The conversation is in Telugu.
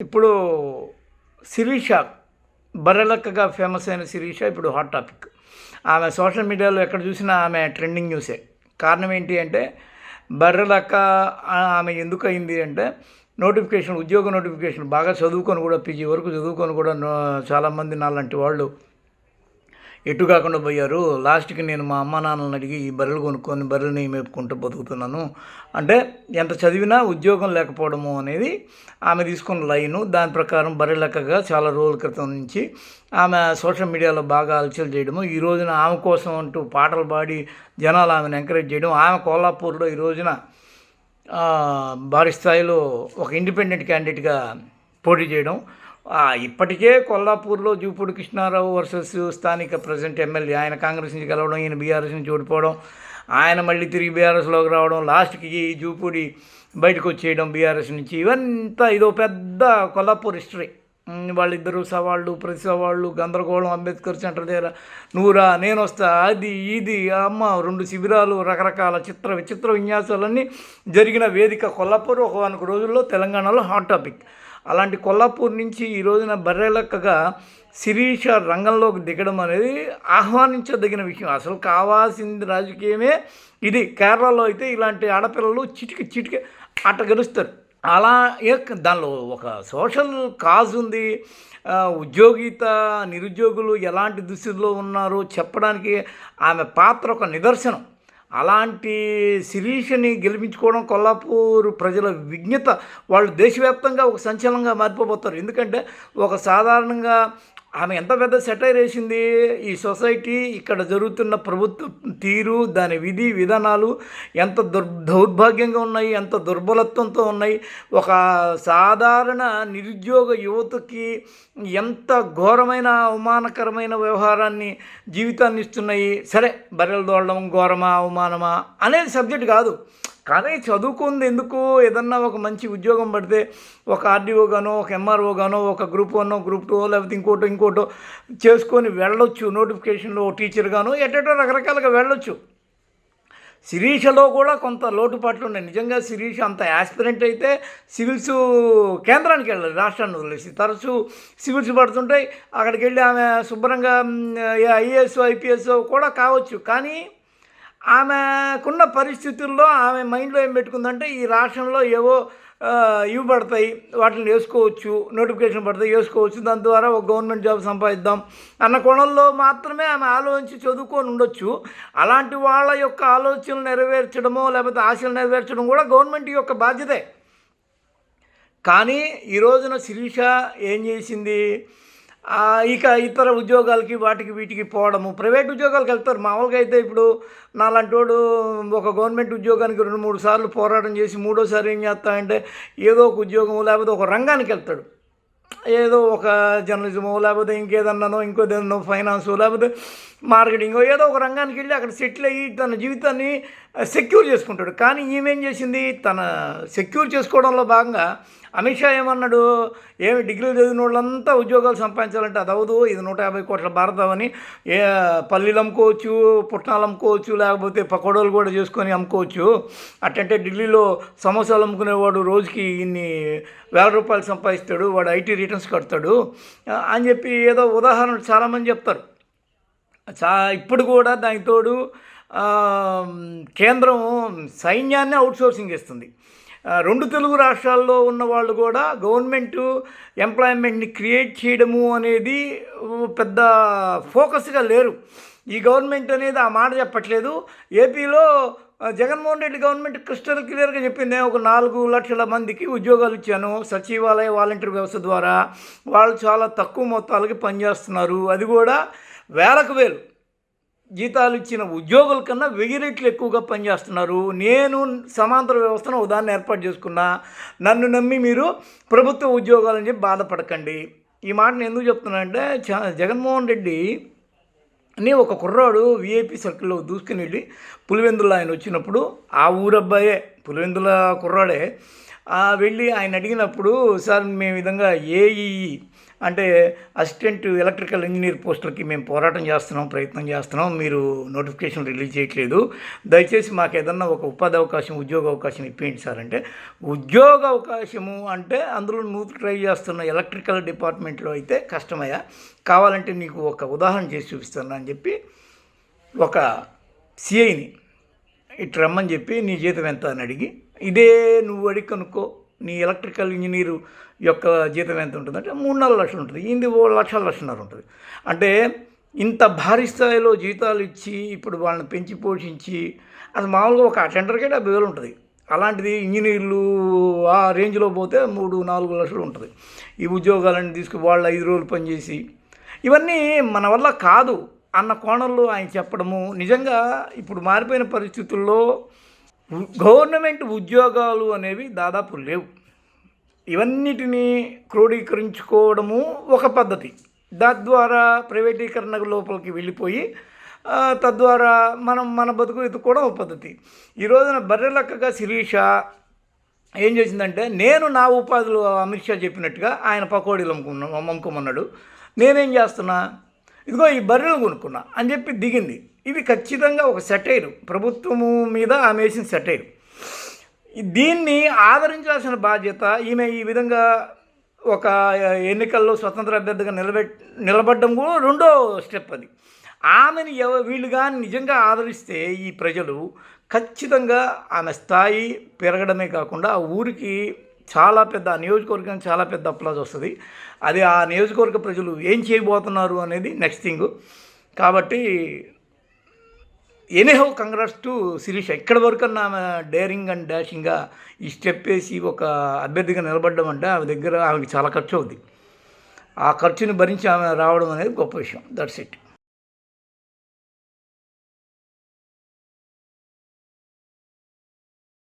ఇప్పుడు శిరీష బర్రెలక్కగా ఫేమస్ అయిన శిరీష ఇప్పుడు హాట్ టాపిక్ ఆమె సోషల్ మీడియాలో ఎక్కడ చూసినా ఆమె ట్రెండింగ్ న్యూసే కారణం ఏంటి అంటే బర్రెలక్క ఆమె ఎందుకు అయింది అంటే నోటిఫికేషన్ ఉద్యోగ నోటిఫికేషన్ బాగా చదువుకొని కూడా పీజీ వరకు చదువుకొని కూడా చాలామంది నాలాంటి వాళ్ళు ఎటు కాకుండా పోయారు. లాస్ట్కి నేను మా అమ్మ నాన్నలను అడిగి ఈ బర్రెలు కొనుక్కొని బర్రెల్ని మేపుకుంటూ బతుకుతున్నాను. అంటే ఎంత చదివినా ఉద్యోగం లేకపోవడము అనేది ఆమె తీసుకున్న లైను. దాని ప్రకారం బర్రెలెక్కగా చాలా రోజుల క్రితం నుంచి ఆమె సోషల్ మీడియాలో బాగా అలచలు చేయడము. ఈ రోజున ఆమె కోసం అంటూ పాటలు పాడి జనాలు ఆమెను ఎంకరేజ్ చేయడం. ఆమె కోల్హాపూర్లో ఈ రోజున భారీ స్థాయిలో ఒక ఇండిపెండెంట్ క్యాండిడేట్గా పోటీ చేయడం. ఇప్పటికే కొల్లాపూర్లో జూపూడి కృష్ణారావు వర్సెస్ స్థానిక ప్రజెంట్ ఎమ్మెల్యే ఆయన కాంగ్రెస్ నుంచి గెలవడం ఈయన బీఆర్ఎస్ నుంచి ఓడిపోవడం ఆయన మళ్ళీ తిరిగి బీఆర్ఎస్లోకి రావడం లాస్ట్కి ఈ జూపూడి బయటకు వచ్చేయడం బీఆర్ఎస్ నుంచి ఇవంతా ఇదో పెద్ద కొల్లాపూర్ హిస్టరీ. వాళ్ళిద్దరూ సవాళ్ళు ప్రతి సవాళ్ళు గందరగోళం అంబేద్కర్ సెంటర్ దగ్గర నూరా నేను వస్తా అది ఇది అమ్మ రెండు శిబిరాలు రకరకాల చిత్ర విచిత్ర విన్యాసాలన్నీ జరిగిన వేదిక కొల్లాపూర్ ఒక వానికి రోజుల్లో తెలంగాణలో హాట్ టాపిక్. అలాంటి కొల్లాపూర్ నుంచి ఈ రోజున బర్రెలక్కగా శిరీష రంగంలోకి దిగడం అనేది ఆహ్వానించదగిన విషయం. అసలు కావాల్సింది రాజకీయమే. ఇది కేరళలో అయితే ఇలాంటి ఆడపిల్లలు చిటికి చిటికి అట్ట గెలుస్తారు. అలా దానిలో ఒక సోషల్ కాజ్ ఉంది. ఉద్యోగిత నిరుద్యోగులు ఎలాంటి దుస్థితిలో ఉన్నారో చెప్పడానికి ఆమె పాత్ర ఒక నిదర్శనం. అలాంటి శిరీషని గెలిపించుకోవడం కొల్లాపూర్ ప్రజల విజ్ఞత. వాళ్ళు దేశవ్యాప్తంగా ఒక సంచలనంగా మారిపోబోతారు. ఎందుకంటే ఒక సాధారణంగా ఆమె ఎంత పెద్ద సెటైర్ వేసింది? ఈ సొసైటీ ఇక్కడ జరుగుతున్న ప్రభుత్వ తీరు దాని విధి విధానాలు ఎంత దుర్ దౌర్భాగ్యంగా ఉన్నాయి ఎంత దుర్బలత్వంతో ఉన్నాయి? ఒక సాధారణ నిరుద్యోగ యువతకి ఎంత ఘోరమైన అవమానకరమైన వ్యవహారాన్ని జీవితాన్ని ఇస్తున్నాయి? సరే బర్రెలు దోడడం ఘోరమా అవమానమా అనేది సబ్జెక్ట్ కాదు. కానీ చదువుకుంది ఎందుకు? ఏదన్నా ఒక మంచి ఉద్యోగం పడితే ఒక ఆర్డీఓ గానో ఒక ఎంఆర్ఓ గానో ఒక గ్రూప్ వన్ గ్రూప్ టూ లేకపోతే ఇంకోటో ఇంకోటో చేసుకొని వెళ్ళొచ్చు. నోటిఫికేషన్లో టీచర్ గానో ఎటెటో రకరకాలుగా వెళ్ళొచ్చు. శిరీషలో కూడా కొంత లోటుపాట్లు ఉన్నాయి. నిజంగా శిరీష అంత యాస్పిరెంట్ అయితే సివిల్స్ కేంద్రానికి వెళ్ళాలి రాష్ట్రాన్ని వదిలేసి. తరచూ సివిల్స్ పడుతుంటాయి. అక్కడికి వెళ్ళి ఆమె శుభ్రంగా ఐఏఎస్ ఐపీఎస్ కూడా కావచ్చు. కానీ ఆమెకున్న పరిస్థితుల్లో ఆమె మైండ్లో ఏం పెట్టుకుందంటే ఈ రాష్ట్రంలో ఏవో ఇవ్వబడతాయి ఇవి పడతాయి వాటిని వేసుకోవచ్చు నోటిఫికేషన్ పడతాయి వేసుకోవచ్చు దాని ద్వారా ఒక గవర్నమెంట్ జాబ్ సంపాదిద్దాం అన్న కోణంలో మాత్రమే ఆమె ఆలోచించి చదువుకొని ఉండొచ్చు. అలాంటి వాళ్ళ యొక్క ఆలోచనలు నెరవేర్చడమో లేకపోతే ఆశలు నెరవేర్చడం కూడా గవర్నమెంట్ యొక్క బాధ్యతే. కానీ ఈ రోజున శిరీష ఏం చేసింది? ఇక ఇతర ఉద్యోగాలకి వాటికి వీటికి పోవడము. ప్రైవేట్ ఉద్యోగాలకు వెళ్తారు. మామూలుగా అయితే ఇప్పుడు నాలంటోడు ఒక గవర్నమెంట్ ఉద్యోగానికి రెండు మూడు సార్లు పోరాటం చేసి మూడోసారి ఏం చేస్తాడంటే ఏదో ఒక ఉద్యోగం లేకపోతే ఒక రంగానికి వెళ్తాడు. ఏదో ఒక జర్నలిజమో లేకపోతే ఇంకేదన్నానో ఇంకోదేదన్నో ఫైనాన్సో లేకపోతే మార్కెటింగ్ ఏదో ఒక రంగానికి వెళ్ళి అక్కడ సెటిల్ అయ్యి తన జీవితాన్ని సెక్యూర్ చేసుకుంటాడు. కానీ ఈమెం చేసింది? తన సెక్యూర్ చేసుకోవడంలో భాగంగా అమిత్ షా ఏమన్నాడు? ఏమి డిగ్రీలు చదివిన వాళ్ళంతా ఉద్యోగాలు సంపాదించాలంటే అది అవదు ఇది నూట యాభై కోట్ల భారతం అని ఏ పల్లీలు అమ్ముకోవచ్చు పుట్నాలు అమ్ముకోవచ్చు లేకపోతే పకోడోలు కూడా చేసుకొని అమ్ముకోవచ్చు. అట్టంటే ఢిల్లీలో సమోసాలు అమ్ముకునేవాడు రోజుకి ఇన్ని వేల రూపాయలు సంపాదిస్తాడు. వాడు ఐటీ రిటర్న్స్ కడతాడు. అని చెప్పి ఏదో ఉదాహరణ చాలామంది చెప్తారు. చా ఇప్పుడు కూడా దానికి తోడు కేంద్రం సైన్యాన్ని అవుట్సోర్సింగ్ ఇస్తుంది రెండు తెలుగు రాష్ట్రాల్లో ఉన్న వాళ్ళు కూడా గవర్నమెంట్ ఎంప్లాయ్మెంట్ని క్రియేట్ చేయడము అనేది పెద్ద ఫోకస్గా లేరు. ఈ గవర్నమెంట్ అనేది ఆ మాట చెప్పట్లేదు. ఏపీలో జగన్మోహన్ రెడ్డి గవర్నమెంట్ క్రిస్టల్ క్లియర్గా చెప్పింది ఒక నాలుగు లక్షల మందికి ఉద్యోగాలు ఇచ్చాను. సచివాలయ వాలంటీర్ వ్యవస్థ ద్వారా వాళ్ళు చాలా తక్కువ మొత్తాలకి పనిచేస్తున్నారు. అది కూడా వేలకు వేలు. జీతాలు ఇచ్చిన ఉద్యోగుల కన్నా వెయ్యి రెట్లు ఎక్కువగా పనిచేస్తున్నారు. నేను సమాంతర వ్యవస్థను ఉదాహరణ ఏర్పాటు చేసుకున్నా. నన్ను నమ్మి మీరు ప్రభుత్వ ఉద్యోగాలని చెప్పి బాధపడకండి. ఈ మాటను ఎందుకు చెప్తున్నానంటే చ- జగన్మోహన్ రెడ్డి అని ఒక కుర్రాడు విఐపి సర్కిల్లో దూసుకుని వెళ్ళి పులివెందుల ఆయన వచ్చినప్పుడు ఆ ఊరబ్బాయే పులివెందుల కుర్రాడే వెళ్ళి ఆయన అడిగినప్పుడు సార్ మేము విధంగా ఏఈ అంటే అసిస్టెంట్ ఎలక్ట్రికల్ ఇంజనీర్ పోస్టులకి మేము పోరాటం చేస్తున్నాం ప్రయత్నం చేస్తున్నాం మీరు నోటిఫికేషన్ రిలీజ్ చేయట్లేదు. దయచేసి మాకు ఏదన్నా ఒక ఉపాధి అవకాశం ఉద్యోగ అవకాశం ఇప్పించండి సార్ అంటే ఉద్యోగ అవకాశము అంటే అందులో నువ్వు ట్రై చేస్తున్న ఎలక్ట్రికల్ డిపార్ట్మెంట్లో అయితే కష్టమయ్యా. కావాలంటే నీకు ఒక ఉదాహరణ చేసి చూపిస్తాను అని చెప్పి ఒక సిఐని ఇటు రమ్మని చెప్పి నీ జీతం ఎంత అని అడిగి ఇదే నువ్వు అడిగి కనుక్కో. నీ ఎలక్ట్రికల్ ఇంజనీరు యొక్క జీతం ఎంత ఉంటుంది అంటే మూడు నాలుగు లక్షలు ఉంటుంది. ఇది ఓ లక్షల లక్షన్నర ఉంటుంది. అంటే ఇంత భారీ స్థాయిలో జీతాలు ఇచ్చి ఇప్పుడు వాళ్ళని పెంచి పోషించి అది మామూలుగా ఒక టెండర్కే డెబ్బై వేలు ఉంటుంది. అలాంటిది ఇంజనీర్లు ఆ రేంజ్లో పోతే మూడు నాలుగు లక్షలు ఉంటుంది. ఈ ఉద్యోగాలను తీసుకు వాళ్ళు ఐదు రోజులు పనిచేసి ఇవన్నీ మన వల్ల కాదు అన్న కోణంలో ఆయన చెప్పడము నిజంగా ఇప్పుడు మారిపోయిన పరిస్థితుల్లో గవర్నమెంట్ ఉద్యోగాలు అనేవి దాదాపు లేవు. ఇవన్నిటినీ క్రోడీకరించుకోవడము ఒక పద్ధతి. తద్వారా ప్రైవేటీకరణ లోపలికి వెళ్ళిపోయి తద్వారా మనం మన బతుకు ఎత్తుకోవడం ఒక పద్ధతి. ఈ రోజున బర్రెలక్కగా శిరీష ఏం చేసిందంటే నేను నా ఉపాధిలో అమిత్ షా చెప్పినట్టుగా ఆయన పకోడీలు అమ్ముకున్నా అమ్ముకోమన్నాడు. నేనేం చేస్తున్నా ఇదిగో ఈ బర్రెలు కొనుక్కున్నా అని చెప్పి దిగింది. ఇది ఖచ్చితంగా ఒక సెటైరు. ప్రభుత్వము మీద ఆమె వేసిన సెటైరు. దీన్ని ఆదరించాల్సిన బాధ్యత ఈమె ఈ విధంగా ఒక ఎన్నికల్లో స్వతంత్ర అభ్యర్థిగా నిలబెట్ నిలబడడం కూడా రెండో స్టెప్ అది. ఆమెను ఎవ వీళ్ళు కానీ నిజంగా ఆదరిస్తే ఈ ప్రజలు ఖచ్చితంగా ఆమె స్థాయి పెరగడమే కాకుండా ఆ ఊరికి చాలా పెద్ద ఆ నియోజకవర్గానికి చాలా పెద్ద అప్లాజ్ వస్తుంది. అది ఆ నియోజకవర్గ ప్రజలు ఏం చేయబోతున్నారు అనేది నెక్స్ట్ థింగ్ కాబట్టి ఎనీహౌ కంగ్రాట్స్ టు శిరీష. ఇక్కడి వరకు ఆమె డేరింగ్ అండ్ డాషింగ్గా ఈ స్టెప్ వేసి ఒక అభ్యర్థిగా నిలబడడం అంటే ఆమె దగ్గర ఆమెకి చాలా ఖర్చు అవుద్ది. ఆ ఖర్చుని భరించి ఆమె రావడం అనేది గొప్ప విషయం. That's it